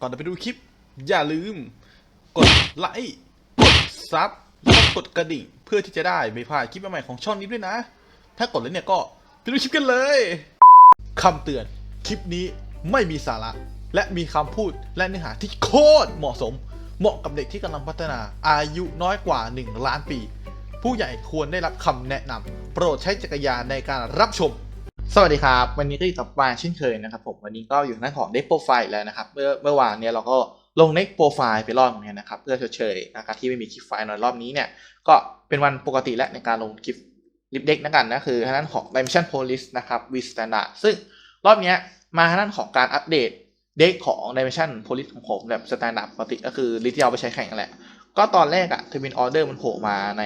ก่อนจะไปดูคลิป อย่าลืม กดไลค์กดซับแล้วกดกระดิ่งเพื่อที่จะได้ไม่พลาดคลิปใหม่ๆของช่องนี้ด้วยนะ ถ้ากดแล้วเนี่ยก็ไปดูคลิปกันเลยคำเตือนคลิปนี้ไม่มีสาระ และมีคำพูดและเนื้อหาที่โคตรเหมาะสม เหมาะกับเด็กที่กำลังพัฒนาอายุน้อยกว่า 1 ล้านปี ผู้ใหญ่ควรได้รับคำแนะนำโปรดใช้จักรยานในการรับชม สวัสดีครับ วันนี้ก็อยู่กับวานเช่นเคยนะครับผมวันนี้ก็อยู่ในหน้าของเด็กโปรไฟล์แล้วนะครับเมื่อเมื่อวานเนี่ยเราก็ลงเน็กโปรไฟล์ไปรอบนึงนะครับเพื่อเชยนะครับที่ไม่มีคลิปไฟล์ในรอบนี้เนี่ยก็เป็นวันปกติและในการลงคลิปลิปเด็กนะกันนะคือทางด้านของ Dimension Police นะครับ V Standard ซึ่งรอบเนี้ยมาทางด้านของการอัปเดตเด็กของ Dimension Police ของผมแบบ Standard ปกติก็คือลิที่เอาไปใช้แข่งแหละ ก็ตอนแรกอะทวินออเดอร์มันโผล่มาใน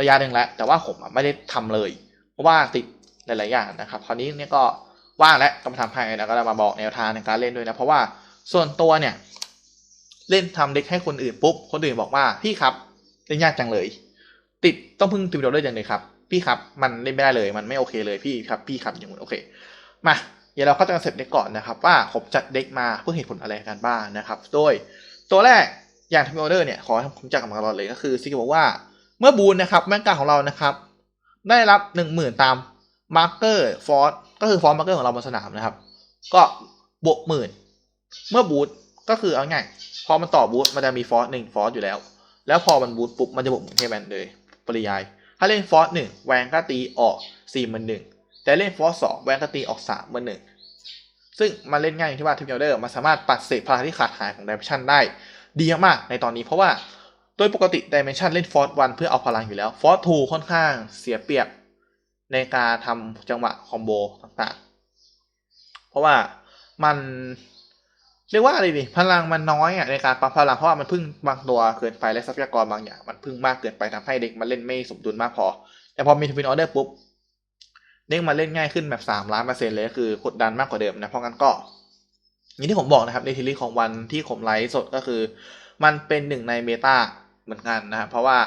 ระยะหนึ่งแล้วแต่ว่าผมอะไม่ได้ทำเลย เพราะว่าติด หลายๆอย่างนะครับคราวนี้เนี่ยก็ว่างแล้วก็มาทำให้แล้วก็มาบอกแนวทางในการเล่นด้วยนะเพราะว่าส่วนตัวเนี่ย เล่นทำเด็กให้คนอื่นปุ๊บคนอื่นบอกว่าพี่ครับเล่นยากจังเลย ติดต้องพึ่งติวโดเลยจังเลยครับ พี่ครับมันเล่นไม่ได้เลย มันไม่โอเคเลยพี่ครับพี่ครับอย่างนี้โอเค มาเดี๋ยวเราเข้าใจคอนเซ็ปต์เด็กก่อนนะครับ ว่าผมจัดเด็กมาเพื่อเหตุผลอะไรกันบ้างนะครับ โดยตัวแรกอย่างทำออเดอร์เนี่ยขอให้ผมจักกับมันก่อนเลยก็คือซิกบอกว่าเมื่อบูนนะครับแมงกาของเรานะครับ ได้รับหนึ่งหมื่นตาม มาร์เกอร์ฟอร์ก็คือฟอร์มาร์เกอร์ของเราบนสนามนะครับ ก็บวกหมื่นเมื่อบูทก็คือเอาง่ายพอมันต่อบูทมันจะมีฟอร์สหนึ่งฟอร์สอยู่แล้ว แล้วพอมันบูทปุ๊บมันจะบวกหมื่นให้แมนเลย ปริยาย ถ้าเล่นฟอร์สหนึ่งแวนก็ตีออกสี่หมื่นหนึ่งแต่เล่นฟอร์สสองแวนก็ตีออกสามหมื่นหนึ่งซึ่งมันเล่นง่ายอย่างที่ว่าทิมเดอร์มันสามารถปัดเศษพลังที่ขาดหายของดิเมชันได้ดีมากในตอนนี้เพราะว่าโดยปกติดิเมชันเล่นฟอร์วันเพื่อเอาพลังอยู่แล้วฟอร์สทูค่อนข้างเสียเปรียบ ในการทำจังหวะคอมโบต่างๆ เพราะว่ามันเรียกว่าอะไรดีพลังมันน้อยอะในการปั๊มพลังเพราะว่ามันพึ่งบางตัวเกินไปและทรัพยากรบางอย่าง มันพึ่งมากเกินไปทำให้เด็กมันเล่นไม่สมดุลมากพอ แต่พอมีทวินออเดอร์ปุ๊บเด็กมันเล่นง่ายขึ้นแบบสามล้านเปอร์เซ็นต์เลยก็คือกดดันมากกว่าเดิมนะเพราะงั้นก็ อย่างที่ผมบอกนะครับในทีรีของวันที่ผมไลฟ์สดก็คือ มันเป็นหนึ่งในเมตาเหมือนกันนะครับเพราะว่า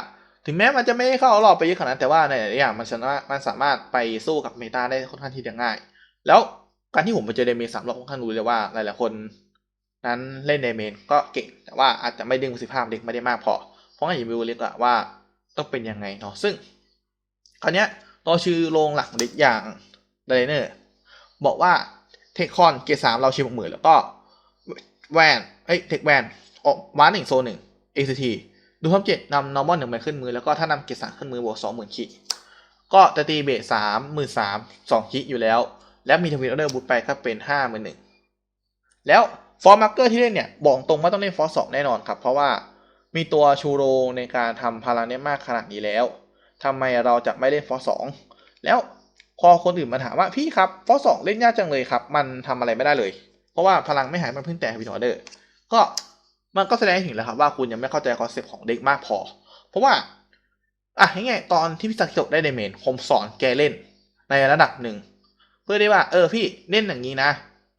ถึงแม้มันจะไม่ได้เข้ารอบไปเยอะขนาดแต่ว่าในหลายอย่างมันสามารถมันสามารถไปสู้กับเมตาได้ค่อนข้างที่จะง่าย แล้วการที่ผมไปเจอเดเมนสามรอบค่อนข้างรู้เลยว่าหลายๆคนนั้นเล่นเดเมนก็เก่ง แต่ว่าอาจจะไม่ดึงประสิทธิภาพเด็กไม่ได้มากพอ เพราะงั้นอย่าไปรู้เล็กอะว่าต้องเป็นยังไงเนาะซึ่งคราวเนี้ยตัวชื่อโรงหลักเด็กอย่างไดเนอร์บอกว่าเทคคอนเกสามเราชิมหกหมื่นแล้วก็แวนเอ้ยเทคแวนออกวานหนึ่งโซนหนึ่ง ACT ดูท็อปเจ็ดนำนอร์มอนหนึ่งไปขึ้นมือ แล้วก็ถ้านำเกรดสามขึ้นมือบวกสองหมื่นคิก็จะตีเบสสามหมื่นสามสองคิอยู่แล้ว แล้วมีทวินออเดอร์บูทไปก็เป็นห้าหมื่นหนึ่งแล้วฟอร์มาร์เกอร์ที่เล่นเนี่ย บอกตรงว่าต้องเล่นฟอร์สองแน่นอนครับ เพราะว่ามีตัวชูโรงในการทำพลังได้มากขนาดนี้แล้วทำไมเราจะไม่เล่นฟอร์สองแล้วพอคนอื่นมาถามว่าพี่ครับฟอร์สองเล่นยากจังเลยครับ มันทำอะไรไม่ได้เลย เพราะว่าพลังไม่หายมันเพิ่งแต่ทวินออเดอร์ ก็ มันก็แสดงให้เห็นแล้วครับว่าคุณยังไม่เข้าใจคอนเซปต์ของเด็กมากพอ เพราะว่า อะง่ายๆตอนที่พี่สักจบได้เดเมนผมสอนแกเล่นในระดับหนึ่ง เพื่อได้ว่า เออพี่เล่นอย่างนี้นะ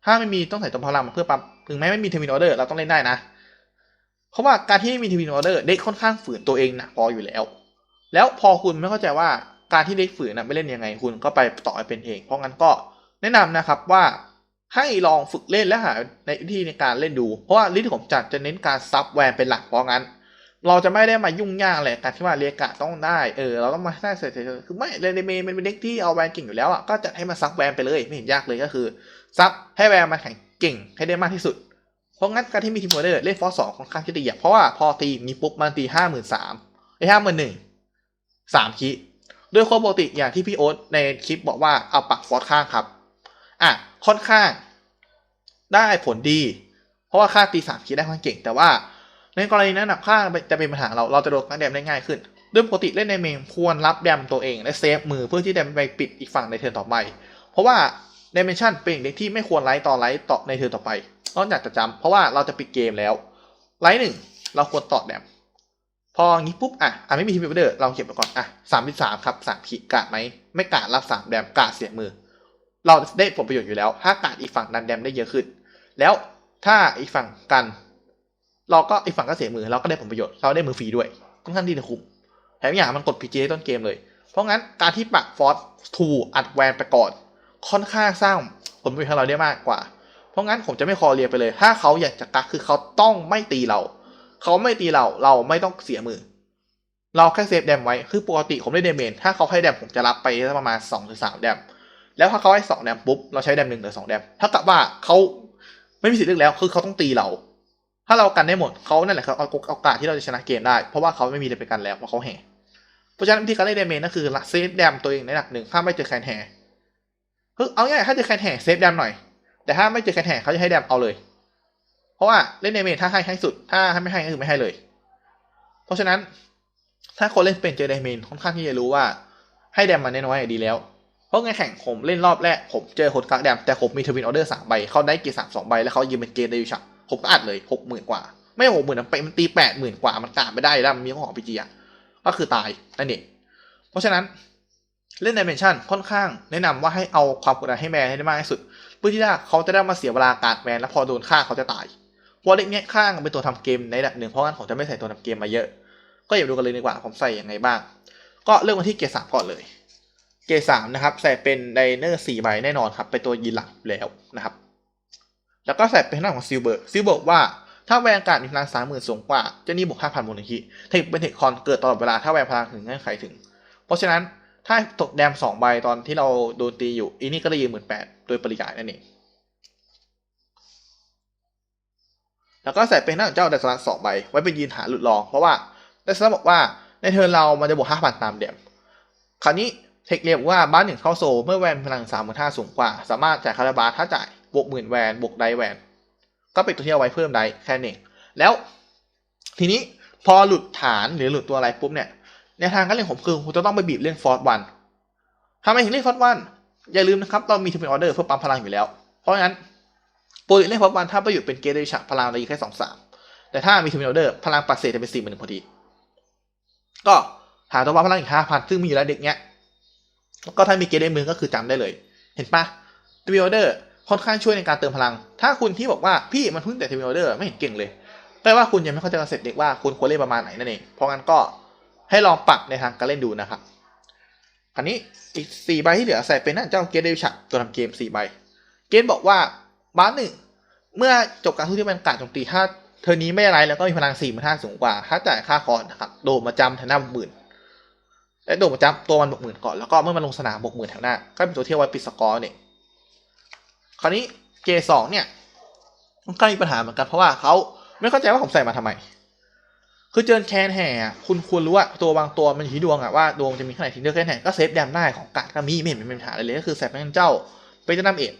ถ้าไม่มีต้องใส่ตัวพลังมาเพื่อปั๊มถึงแม้ไม่มีเทวินออเดอร์เราต้องเล่นได้นะ เพราะว่าการที่ไม่มีเทวินออเดอร์เด็กค่อนข้างฝืนตัวเองหนักพออยู่แล้ว แล้วพอคุณไม่เข้าใจว่าการที่เด็กฝืนนะไม่เล่นยังไงคุณก็ไปต่อให้เป็นเอง เพราะงั้นก็แนะนำนะครับว่า ให้ลองฝึกเล่นและหาในวิธีในการเล่นดู เพราะว่าลิที่ผมจัดจะเน้นการซับแวร์เป็นหลักเพราะงั้น เราจะไม่ได้มายุ่งยากอะไรการที่ว่าเรียกะต้องได้เออเราต้องมาได้เสร็จๆคือไม่เรนเดเมมันเป็นเด็กที่เอาแวนเก่งอยู่แล้วอะก็จัดให้มันซับแวนไปเลยไม่เห็นยากเลยก็คือซับให้แวนมาแข่งเก่งให้ได้มากที่สุด เพราะงั้นการที่มีทีมโมเดอร์เล่นฟอสสองค่อนข้างที่จะดีเพราะว่าพอตีนี้ปุ๊บมันตีห้าหมื่นสามไอ้ห้าหมื่นหนึ่งสามคิด้วยความปกติอย่างที่พี่โอ๊ตในคลิปบอกว่าเอาปักฟอสข้างครับอะ ค่อนข้างได้ผลดี เพราะว่าค่าตีสามคิได้ค่อนเก่ง แต่ว่าในกรณีนั้นนะค่าจะเป็นปัญหาเราเราจะโดนกังแดมได้ง่ายขึ้นด้วยปกติเล่นในเมงควรรับแดมตัวเองและเซฟมือเพื่อที่จะไปปิดอีกฝั่งในเทิร์นต่อไป เพราะว่าด i เมนชันเป็นเด็กที่ไม่ควรไลท์ต่อไลท์ต่อในเทิร์นต่อไปนอกจากจะจำเพราะว่าเราจะปิดเกมแล้วไลท์หนึ่งเราควรต่อแดมพองี้ปุ๊บอะอะไม่มีทีมเบเดอร์เราเก็บไปก่อนอะสามสามครับสามขีกาดไหมไม่กาดรับสามแดมกาดเสียมือ เราได้ผลประโยชน์อยู่แล้ว ถ้ากาดอีกฝั่งดันแดมได้เยอะขึ้น แล้วถ้าอีกฝั่งกัน เราก็อีกฝั่งก็เสียมือเราก็ได้ผลประโยชน์เราได้มือฟรีด้วยค่อนข้างที่จะคุ้มแถมอย่างมันกด PG ต้นเกมเลย เพราะงั้นการที่ปักฟอสทูอัดแวนไปก่อนค่อนข้างสร้างผลประโยชน์ให้เราได้มากกว่า เพราะงั้นผมจะไม่คอเรียไปเลย ถ้าเขาอยากจะกักคือเขาต้องไม่ตีเรา เขาไม่ตีเราเราไม่ต้องเสียมือ เราแค่เซฟแดมไว้ คือปกติผมเล่นเดเมน ถ้าเขาให้แดมผมจะรับไปประมาณ2อถึงสแดม แล้วถ้าเขาให้2แดมปุ๊บเราใช้แดมหนึ่งหรือสองแดมเท่ากับว่าเขาไม่มีสิทธิ์เลือกแล้วคือเขาต้องตีเรา ถ้าเรากันได้หมดเขานั่นแหละครับเอาโอกาสที่เราจะชนะเกมได้ เพราะว่าเขาไม่มีอะไรไปกันแล้วเพราะเขาแห่เพราะฉะนั้นวิธีการเล่นเดเมนก็คือเซฟแดมตัวเองในหนักหนึ่งถ้าไม่เจอแคนแห่คือเอาง่ายถ้าเจอแคนแห่เซฟแดมหน่อย แต่ถ้าไม่เจอแคนแห่เขาจะให้แดมเอาเลย เพราะว่าเล่นเดเมนถ้าให้ให้สุด ถ้าไม่ให้ก็คือไม่ให้เลย เพราะฉะนั้นถ้าคนเล่นเป็นเจอเดเมนค่อนข้างที่จะรู้ว่าให้แดมมาน้อยๆดีแล้ว เพราะไงแข่งผมเล่นรอบแรกผมเจอคนกักแดมแต่ผมมีทวินออเดอร์สามใบเขาได้เกียร์สามสองใบแล้วเขายืมเป็นเกมได้อยู่ฉะผมก็อัดเลยหกหมื่นกว่า ไม่หกหมื่นไปมันตีแปดหมื่นกว่ามันกาดไม่ได้แล้วมันมีของพีจีอะก็คือตายนั่นเองเพราะฉะนั้นเล่นดิเมนชันค่อนข้างแนะนำว่าให้เอาความกดดันให้แมนให้ได้มากที่สุด เพื่อที่ว่าเขาจะได้มาเสียเวลาการแมนแล้วพอโดนฆ่าเขาจะตายเพราะเด็กเนี้ยข้างเป็นตัวทำเกมในระดับหนึ่งเพราะงั้นผมจะไม่ใส่ตัวทำเกมมาเยอะ ก็อย่าดูกันเลยดีกว่าผมใส่ยังไงบ้าง ก็เริ่มกันที่เกรดสามก่อนเลย เกรดสามนะครับใส่เป็นไดเนอร์สี่ใบแน่นอนครับเป็นตัวยีนหลักแล้วนะครับ แล้วก็ใส่เป็นหน้าของซิลเบิร์กซิลเบิร์กว่าถ้าแวนการมีพลังสามหมื่นสูงกว่าจะนี่บวกห้าพันมูลนิธิเทคเป็นเทคคอนเกิดตลอดเวลาถ้าแวนพลังถึงเงื่อนไขถึง เพราะฉะนั้นถ้าตกแดมสองใบตอนที่เราโดนตีอยู่อีนี่ก็ได้ยืนหมื่นแปดโดยปริยายนั่นเองแล้วก็ใส่เป็นหน้าของเจ้าดัสลันสองใบไว้เป็นยืนหาหลุดรองเพราะว่าดัสลันบอกว่าในเทิร์นเรามันจะบวกห้าพันตามเดมคราวนี้ เทคเรียกว่าบ้านหนึ่งเข้าโซ เมื่อแวนพลังสามหมื่นห้าสูงกว่า สามารถจ่ายคาราบาถ้าจ่ายบวกหมื่นแวนบวกไดแวน ก็เป็นตัวที่เอาไว้เพิ่มไดแค่นี้แล้วทีนี้พอหลุดฐานหรือหลุดตัวอะไรปุ๊บเนี่ยในทางการเล่นผมคือคุณจะต้องไปบีบเล่นฟอร์ดวันทำไมถึงเล่นฟอร์ดวันอย่าลืมนะครับเรามีทูเป็นออเดอร์เพื่อปั๊มพลังอยู่แล้ว เพราะงั้นปกติเล่นฟอร์ดวันถ้าไปอยู่เป็นเกเดชะพลังเราอยู่แค่สองสามแต่ถ้ามีทูเป็นออเดอร์พลังปัดเศษจะเป็นสี่หมื่นพอดี ก็หาตัวปั๊มพลังอีกห้าพันซึ่งมีอยู่แล้วเด็กเนี้ย ก็ถ้ามีเกเดมือก็คือจำได้เลย เห็นปะทูเป็นออเดอร์ค่อนข้างช่วยในการเติมพลัง ถ้าคุณที่บอกว่าพี่มันเพิ่งแต่ทูเป็นออเดอร์ไม่เห็นเก่งเลย แปลว่าคุณยังไม่เข้าใจคอนเซ็ปต์เด็กว่าคุณควรเล่นประมาณไหนนั่นเอง เพราะงั้นก็ให้ลองปรับในทางการเล่นดูนะครับคราวนี้อีกสี่ใบที่เหลือใส่เป็นนั่นเจ้าเกมเดวิชักตัวทำเกมสี่ใบ เกมบอกว่าบ้านหนึ่งเมื่อจบการทุกที่เป็นการโจมตีถ้าเทอร์นี้ไม่อะไรแล้วก็มีพลังสี่หมื่นห้าสูงกว่า ถ้าจ่ายค่าคอนนะครับ โดมาจำแถวหน้าหมื่น และโดดมาจำตัวมันบวกหมื่นก่อนแล้วก็เมื่อมันลงสนามบวกหมื่นแถวหน้า ก็เป็นตัวเที่เอาไว้ปิดสกอร์เนี่ยคราวนี้เกสองเนี่ยมันก็มีปัญหาเหมือนกันเพราะว่าเขาไม่เข้าใจว่าผมใส่มาทำไม คือเจอแคนแห่คุณควรรู้ว่าตัวบางตัวมันอยู่ที่ดวงอะว่าดวงจะมีขนาดที่เลือกแคนแห่ก็เซฟแดมได้ของกาดก็มีไม่เห็นเป็นปัญหาอะไรเลยก็คือใส่เป็นเจ้าเป็นเจ้านำเอ็ด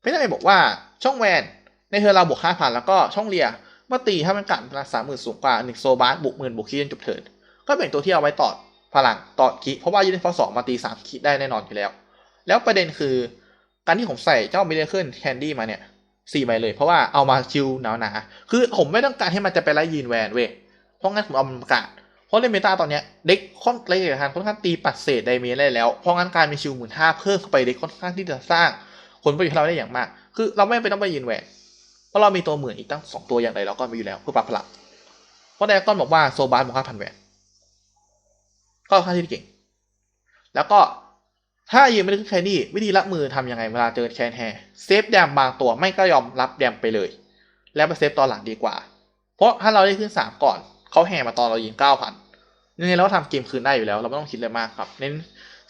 เป็นเจ้าเอ็ดบอกว่าช่องแวนในเธอเราบวกห้าพันแล้วก็ช่องเลียเมื่อตีถ้ามันกัดพลังสามหมื่นสูงกว่าหนึ่งโซบาร์บวกหมื่นบวกคีจนจบเทิร์นก็เป็นตัวที่เอาไว้ต่อ พลังต่อคีเพราะว่ายืนฟอร์สองมาตีสามคีได้แน่นอนอยู่แล้ว แล้วประเด็นคือ การที่ผมใส่เจ้ามิเลเคิลแคนดี้มาเนี่ยสี่ใบเลยเพราะว่าเอามาคิวหนาหนาคือผมไม่ต้องการให้มันจะไปไล่ยีนแวนเว้ยเพราะงั้นผมเอามันประกาศเพราะในเมตาตอนเนี้ยเด็กค่อนละเอียดทางค่อนข้างตีปัดเศษไดเมจได้แล้ว เพราะงั้นการมีชิวหมื่นห้าเพิ่มเข้าไปเด็กค่อนข้างที่จะสร้างผลประโยชน์ให้เราได้อย่างมาก คือเราไม่ไปต้องไปยีนแวนเพราะเรามีตัวหมื่นอีกตั้งสองตัวอย่างไรเราก็มีอยู่แล้วเพื่อปรับพลังเพราะไดก้อนบอกว่าโซบาร์บอกห้าพันแวน ก็ค่อนข้างที่จะเก่ง แล้วก็ถ้ายืนไม่ได้ขึ้นแคนดี้วิธีรับมือทำยังไงเวลาเจอแคนแฮเซฟแดมบางตัวไม่ก็ยอมรับแดมไปเลย แล้วไปเซฟตอนหลังดีกว่า เพราะถ้าเราได้ขึ้นสามก่อนเขาแห่มาตอนเรายิงเก้าพันยังไงเราก็ทำเกมคืนได้อยู่แล้ว เราไม่ต้องคิดเลยมากครับเน้น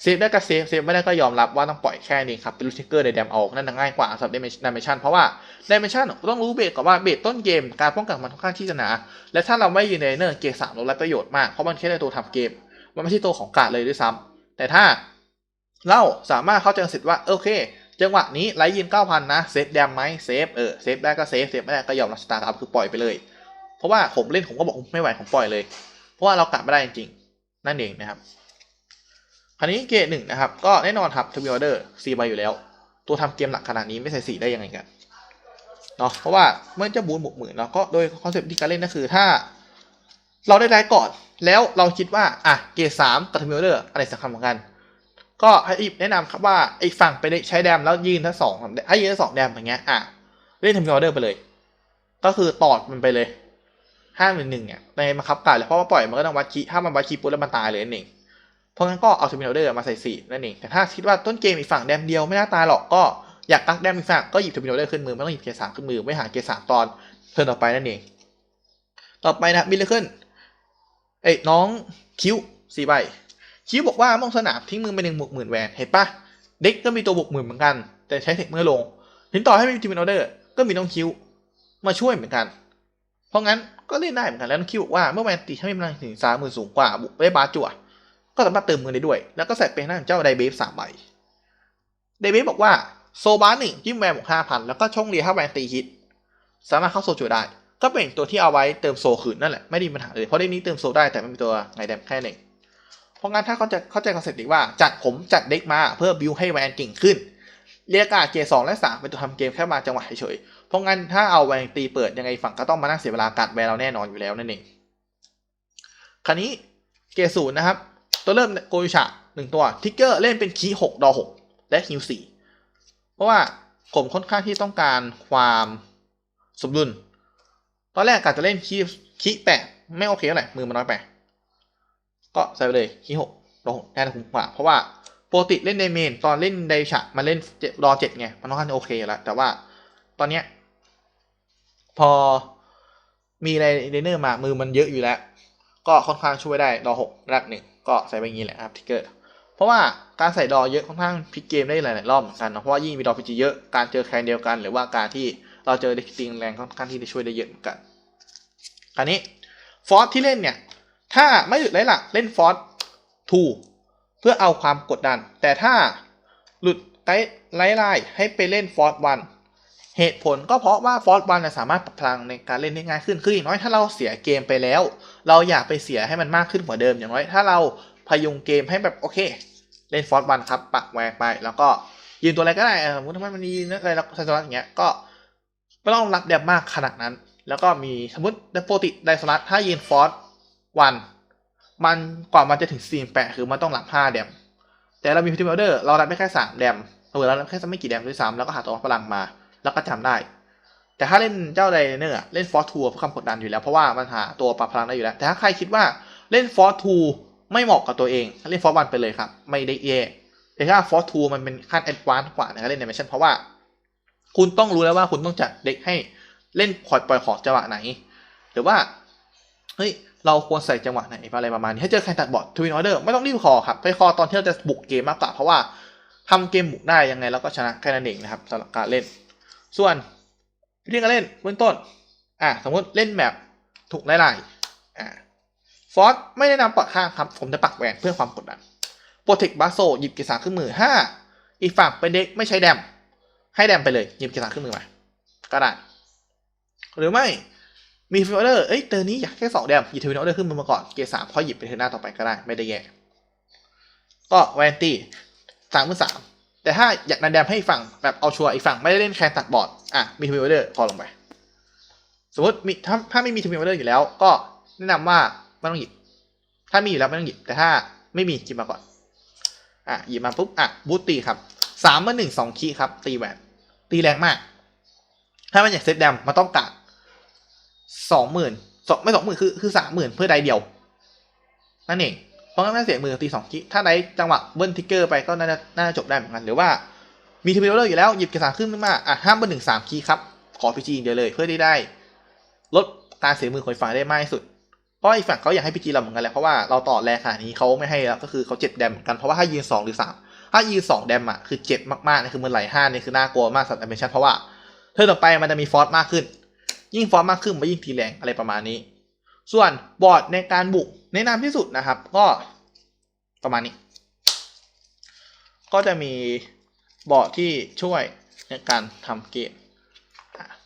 เซฟได้ก็เซฟเซฟไม่ได้ก็ยอมรับว่าต้องปล่อยแค่นี้ครับเป็นลูกทิกเกอร์ในแดมเอานั่นง่ายกว่าสำหรับเดเมชันเพราะว่าเดเมชันต้องรู้เบสก่อนว่าเบสต้นเกมการป้องกันมันค่อนข้างที่จะหนาและถ้าเราไม่ยืนในเนอร์เกมสามเราได้ประโยชน์มากเพราะมันแค่ในตัวทำเกม มันไม่ใช่ตัวของกาดเลยด้วยซ้ำแต่ถ้าเราสามารถเข้าใจเสร็จว่าโอเค จังหวะนี้ไลท์ยืนเก้าพันนะเซฟแดมไหมเซฟเออเซฟได้ก็เซฟเซฟไม่ได้ก็ยอมรับสตาร์ทอัพคือปล่อยไปเลย เพราะว่าผมเล่นผมก็บอกไม่ไหวผมปล่อยเลย เพราะว่าเรากลับไม่ได้จริงๆนั่นเองนะครับคราวนี้เกรดหนึ่งนะครับก็แน่นอนครับทวีออเดอร์สี่ใบอยู่แล้ว ตัวทำเกมหลักขนาดนี้ไม่ใส่สีได้ยังไงกันเนาะเพราะว่าเมื่อจะบูนบวกหมื่นเนาะก็โดยคอนเซปต์ที่การเล่นก็คือถ้า เราได้ได้ก่อน แล้วเราคิดว่าอะเกรดสามกับทวีออเดอร์อะไรสำคัญเหมือนกัน ก็ให้อีฟแนะนำครับว่าไอ้ฝั่งไปใช้แดมแล้วยืนทั้งสองให้ยืนทั้งสองแดมอย่างเงี้ยอะเล่นทวีออเดอร์ไปเลย ก็คือตอดมันไปเลยห้าหนึ่งหนึ่งเนี่ยในบังคับการเลยเพราะว่าปล่อยมันก็ต้องวัดคีถ้ามันวัดคีปุ๊บแล้วมันตายเลยนั่นเองเพราะงั้นก็เอาเทอร์มินอลเดอร์มาใส่สี่นั่นเองแต่ถ้าคิดว่าต้นเกมอีกฝั่งแดมเดียวไม่น่าตายหรอกก็อยากกักแดมอีกสักก็หยิบทวินโอเดอร์ขึ้นมือไม่ต้องหยิบเกรดสามขึ้นมือไม่หาเกรดสามตอนเทิร์นต่อไปนั่นเอง ต่อไปนะมิลเลขึ้น อ้ยน้องคิวสี่ใบ คิวบอกว่ามองสนามทิ้งมือไปหนึ่งบวกหมื่นแวนเห็นปะเด็กก็มีตัวบวกหมื่นเหมือนกัน แต่ใช้เทคเมื่อลง ถึงต่อให้ไม่มีทวินโอเดอร์ ก็มีน้องคิวมาช่วยเหมือนกัน เพราะงั้นก็เล่นได้เหมือนกันแล้วน้องคิวบอกว่าเมื่อแวนตีถ้ามีพลังถึงสามหมื่นสูงกว่าบุกได้บาจั่วก็สามารถเติมมือได้ด้วย แล้วก็ใส่เป็นหน้าเจ้าไดเบฟสามใบไดเบฟบอกว่าโซบาหนึ่งยิ้มแวนบวกห้าพันแล้วก็ช่องเรียถ้าแวนตีฮิตสามารถเข้าโซจัวได้ ก็เป็นตัวที่เอาไว้เติมโซคืนนั่นแหละไม่ได้มีปัญหาเลยเพราะในนี้เติมโซได้แต่ไม่มีตัวไงแดมแค่หนึ่งเพราะงั้นถ้าเขาจะเข้าใจคอนเซ็ปต์ดีว่าจัดผมจัดเด็กมาเพื่อบิวให้แวนเก่งขึ้น เรียกการเกรดสองและสามเป็นตัวทำเกมแค่มาจังหวะเฉยๆเพราะงั้นถ้าเอาแวนตีเปิดยังไงฝั่งก็ต้องมานั่งเสียเวลากัดแวนเราแน่นอนอยู่แล้วนั่นเองคราวนี้เกศูนย์นะครับ ตัวเริ่มโกยชะหนึ่งตัวทิกเกอร์เล่นเป็นคีหกดอหกและฮิวสี่เพราะว่าผมค่อนข้างที่ต้องการความสมดุล ตอนแรกกะจะเล่นคีคีแปดไม่โอเคเท่าไหร่มือมันน้อยไป ก็ใส่ไปเลยคีหกดอหกแน่นคุ้มกว่า เพราะว่าปกติเล่นในเมน ตอนเล่นไดชะมาเล่นเรอเจ็ดไง มันค่อนข้างโอเคแล้ว แต่ว่าตอนเนี้ยพอมีอะไรเดนเนอร์มามือมันเยอะอยู่แล้ว ก็ค่อนข้างช่วยได้ดอหกระดับหนึ่งก็ใส่ไปอย่างนี้แหละครับทิกเกอร์เพราะว่าการใส่ดอเยอะค่อนข้างพลิกเกมได้หลายๆรอบเหมือนกันนะเพราะว่ายิ่งมีดอพีจีเยอะการเจอแคนเดียวกัน หรือว่าการที่ เราเจอเด็กติงแรงค่อนข้างที่จะช่วยได้เยอะเหมือนกันอันนี้ฟอสที่เล่นเนี่ย ถ้าไม่หยุดไล่หลักเล่นฟอสทูเพื่อเอาความกดดัน แต่ถ้าหลุดไกด์ไล่ให้ไปเล่นฟอสวันเหตุผลก็เพราะว่าฟอสวันสามารถปรับพลังในการเล่นได้ง่ายขึ้น คืออย่างน้อยถ้าเราเสียเกมไปแล้ว เราอยากไปเสียให้มันมากขึ้นกว่าเดิม อย่างน้อยถ้าเราพยุงเกมให้แบบโอเค เล่นฟอสวันครับปักแวกไป แล้วก็ยืนตัวอะไรก็ได้สมมติถ้ามันมีอะไรลักษณะอย่างเงี้ยก็ ไม่ต้องรับแดมมากขนาดนั้น แล้วก็มีสมมติในโปรติไดสลัดถ้ายืนฟอร์สวันมันกว่ามันจะถึงซีนแปะคือมันต้องรับห้าแดม แต่เรามีพิธีเดอร์เรารับได้แค่สามแดมเออเรารับแค่ไม่กี่แดมด้วยซ้ำแล้วก็หาตัวพลังมา แล้วก็จำได้ แต่ถ้าเล่นเจ้าไดเนอร์เล่นฟอร์ทัวเพื่อความกดดันอยู่แล้วเพราะว่ามันหาตัวปรับพลังได้อยู่แล้ว แต่ถ้าใครคิดว่าเล่นฟอร์ทูไม่เหมาะกับตัวเองเล่นฟอร์วันไปเลยครับ ไม่ได้แย่แต่ถ้าฟอร์ทูมันเป็นขั้นแอดวานซ์กว่าในการเล่นในเมชั่นเพราะว่า คุณต้องรู้แล้วว่าคุณต้องจัดเด็กให้เล่นพอยปล่อยของจังหวะไหน หรือว่าเฮ้ยเราควรใส่จังหวะไหนอะไรประมาณนี้ให้เจอใครตัดบอดทวินออเดอร์ไม่ต้องรีบคอครับไปคอตอนที่เราจะบุกเกมมากกว่าเพราะว่าทำเกมบุกได้ยังไงเราก็ชนะแค่นั้นเองนะครับสำหรับการเล่น ส่วนวิธีการเล่นเบื้องต้นอะสมมติเล่นแบบถูกไล่ไล่อะฟอสไม่แนะนำปักข้างครับ ผมจะปักแหวนเพื่อความกดดันโปรเทคบาโซหยิบกีสาขึ้นมือห้าอีกฝั่งเป็นเด็กไม่ใช้แดม ให้แดมไปเลยหยิบกีฬาขึ้นมือมา ก็ได้ หรือไม่มีฟิลเดอร์เอ้ยเตอร์นี้อยากแค่สองแดมหยิบทวินออเดอร์ขึ้นมือมาก่อนเกสามค่อยหยิบไปเทอร์หน้าต่อไปก็ได้ไม่ได้แย่ก็แวนตี้สามมือสามแต่ถ้าอยากนันแดมให้ฝั่งแบบเอาชัวร์อีกฝั่งไม่ได้เล่นแคนตัดบอร์ดอะมีทวินออเดอร์พอลงไป สมมติมีถ้าถ้าไม่มีทวินออเดอร์อยู่แล้ว ก็แนะนำว่าไม่ต้องหยิบ ถ้ามีอยู่แล้วไม่ต้องหยิบ แต่ถ้าไม่มีหยิบมาก่อนอะหยิบมาปุ๊บอะบูตตีครับ สามมาหนึ่งสองคีครับ ตีแหวนตีแรงมาก ถ้ามันอยากเซตแดมมันต้องกัดสองหมื่นสองไม่สองหมื่นคือคือสามหมื่นเพื่อใดเดียว นั่นเอง เพราะงั้นเสียมือตีสองคีถ้าได้จังหวะเบิ้ลทิกเกอร์ไปก็น่าจะน่าจะจบได้เหมือนกัน หรือว่ามีทีมเบลเลอร์อยู่แล้วหยิบกระสานขึ้นมาอะห้ามเบิ้ลหนึ่งสามคีครับขอพีจีเดียวเลยเพื่อที่ได้ลดการเสียมือของฝั่งได้มากที่สุด เพราะอีกฝั่งเขาอยากให้พีจีเราเหมือนกันแหละเพราะว่าเราต่อแรงขนาดนี้เขาไม่ให้แล้วก็คือเขาเจ็บแดมเหมือนกันเพราะว่าถ้ายืนสองหรือสาม ถ้ายืนสองแดมอะคือเจ็บมากๆนะคือมันไหลห้านี่คือน่ากลัวมากสำหรับแอนิเมชันเพราะว่าเทิร์นต่อไปมันจะมีฟอสมากขึ้น ยิ่งฟอสมากขึ้นมันยิ่งทีแรงอะไรประมาณนี้ ส่วนบอร์ดในการบุกแนะนำที่สุดนะครับ ก็ประมาณนี้ ก็จะมีบอร์ดที่ช่วยในการทำเกม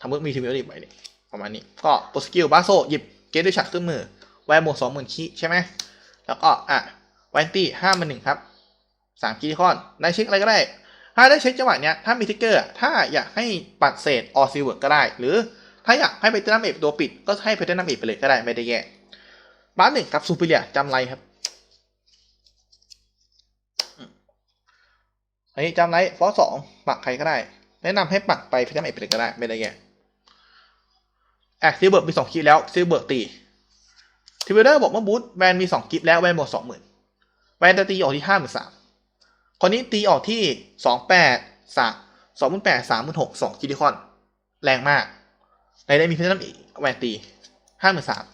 ทำมือมีทีมเอลิไปเนี่ยประมาณนี้ ก็ปสกิลบาโซหยิบเกตด้วยฉักขึ้นมือ แวนบวกสองหมื่นคีใช่ไหมแล้วก็อะแวนตี้ห้ามันหนึ่งครับ สามคีย์คอนได้เช็คอะไรก็ได้ ถ้าได้เช็คจังหวะเนี้ยถ้ามีทิกเกอร์ถ้าอยากให้ปัดเศษออซิเวิร์กก็ได้ หรือถ้าอยากให้ไปเตร์นัมเอกตัวปิด ก็ให้ไปเตร์นัมเอกไปเลยก็ได้ไม่ได้แย่บ้านหนึ่งกับซูเปอร์เรียจำไรครับอันนี้จำไรฟอสสองปักใครก็ได้ แนะนำให้ปักไปเตอร์นัมเอกไปเลยก็ได้ไม่ได้แย่แอคซิเบิร์กมีสองคีย์แล้วซิเบิร์กตีทิวเดอร์บอกว่าบูทแวนมีสองกิฟแล้วแวนบวกสองหมื่นแวนจะตีออกที่ห้าหมื่นสาม คนนี้ตีออกที่สองแปดสามสองหมื่นแปดสามหมื่นหกสองคิติคอน แรงมาก ในได้มีเพชรน้ำอีกแวนตีห้าหมื่นสาม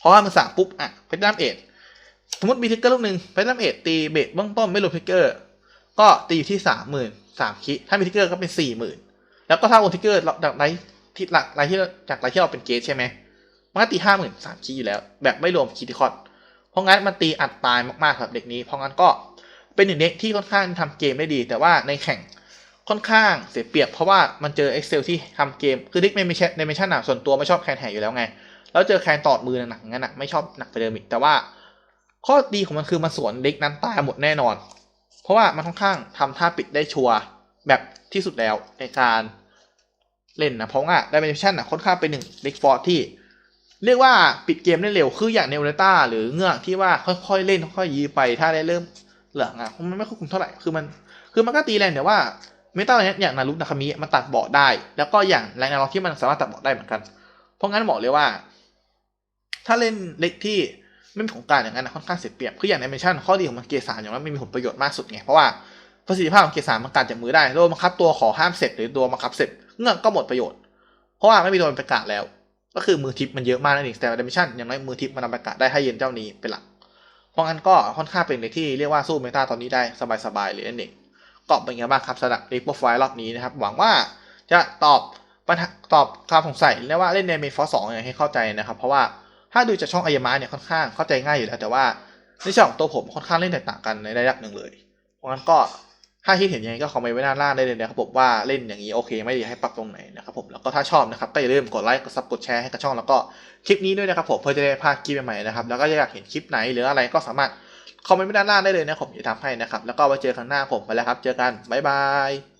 พอห้าหมื่นสามปุ๊บ อะเพชรน้ำเอ็ดสมมติมีทิกเกอร์ลูกหนึ่งเพชรน้ำเอ็ดตีเบสเบื้องต้นไม่รวมทิกเกอร์ ก็ตีอยู่ที่สามหมื่นสามคิถ้ามีทิกเกอร์ก็เป็นสี่หมื่นแล้วก็ถ้าโอนทิกเกอร์จากไรที่หลักไรที่จากไรที่เราเป็นเกสใช่ไหมมันก็ตีห้าหมื่นสามคิอยู่แล้ว แบบไม่รวมคิติคอนเพราะงั้นมันตีอัดตายมากๆครับเด็กนี้ เพราะงั้นก็ เป็นหนึ่งเด็กที่ค่อนข้างทำเกมได้ดี แต่ว่าในแข่งค่อนข้างเสียเปรียบเพราะว่ามันเจอ Excel ที่ทำเกม คือเด็กไม่ไม่ใช่ในเมชั่นอะส่วนตัวไม่ชอบแคนแห่อยู่แล้วไง แล้วเจอแคนตอดมือหนักๆงั้นอะไม่ชอบหนักไปเดิมอีกแต่ว่า ข้อดีของมันคือมันสวนเด็กนั้นตายหมดแน่นอน เพราะว่ามันค่อนข้างทำท่าปิดได้ชัวร์แบบที่สุดแล้วในการเล่นนะเพราะว่าดิเมชันอะค่อนข้างเป็นหนึ่งเด็กฟอร์ที่เรียกว่าปิดเกมได้เร็วคืออย่างเนวเนต้าหรือเงือกที่ว่าค่อยๆเล่นค่อยๆยีไปถ้าได้เริ่ม หลืองอะมันไม่ควบคุมเท่าไหร่คือมัน คือมันก็ตีแรงแต่ว่าเมตาอะไรอย่างนารุนาคามิมันตัดเบาะได้ แล้วก็อย่างแรงนาร็อกที่มันสามารถตัดเบาะได้เหมือนกัน เพราะงั้นบอกเลยว่า ถ้าเล่นเล็กที่ไม่มีของการอย่างนั้นค่อนข้างเสียเปรียบคืออย่างในเมชั่นข้อดีของมันเกียร์สาอย่างนั้นไม่มีผลประโยชน์มากสุดไงเพราะว่าประสิทธิภาพของเกียร์สามมันการจากมือได้โดนบังคับตัวขอห้ามเสร็จหรือตัวบังคับเสร็จเงื่อกก็หมดประโยชน์เพราะว่าไม่มีโดนประกาศแล้ว ก็คือมือทิปมันเยอะมากนั่นเองแต่ดิมิชันอย่างไรมือทิปมันนำประกาศได้ให้เย็นเจ้านี้เป็นหลัก ราะงั้นก็ค่อนข้างเป็นในที่เรียกว่าสู้เมตาตอนนี้ได้สบายๆเลยนั่นเองก็เป็นไงบ้างครับสำหรับรีโปรไฟล์รอบนี้นะครับ หวังว่าจะตอบปัญหาตอบความสงสัยและว่าเล่นในเมฟอสองยังไงให้เข้าใจนะครับ เพราะว่าถ้าดูจากช่องอายามะเนี่ยค่อนข้างเข้าใจง่ายอยู่แล้วแต่ว่าในช่องของตัวผมค่อนข้างเล่นแตกต่างกันในระดับหนึ่งเลย เพราะงั้นก็ ถ้าคิดเห็นยังไงก็คอมเมนต์ไว้ด้านล่างได้เลยนะครับผมว่าเล่นอย่างนี้โอเคไม่ดีให้ปรับตรงไหนนะครับผมแล้วก็ถ้าชอบนะครับก็อย่าลืมกดไลค์กดซับกดแชร์ให้กับช่องแล้วก็คลิปนี้ด้วยนะครับผมเพื่อจะได้พาคลิปใหม่ๆนะครับแล้วก็อยากเห็นคลิปไหนหรืออะไรก็สามารถคอมเมนต์ไว้ด้านล่างได้เลยนะผมจะทำให้นะครับแล้วก็ไว้เจอครั้งหน้าผมไปแล้วครับ เจอกันบ๊ายบาย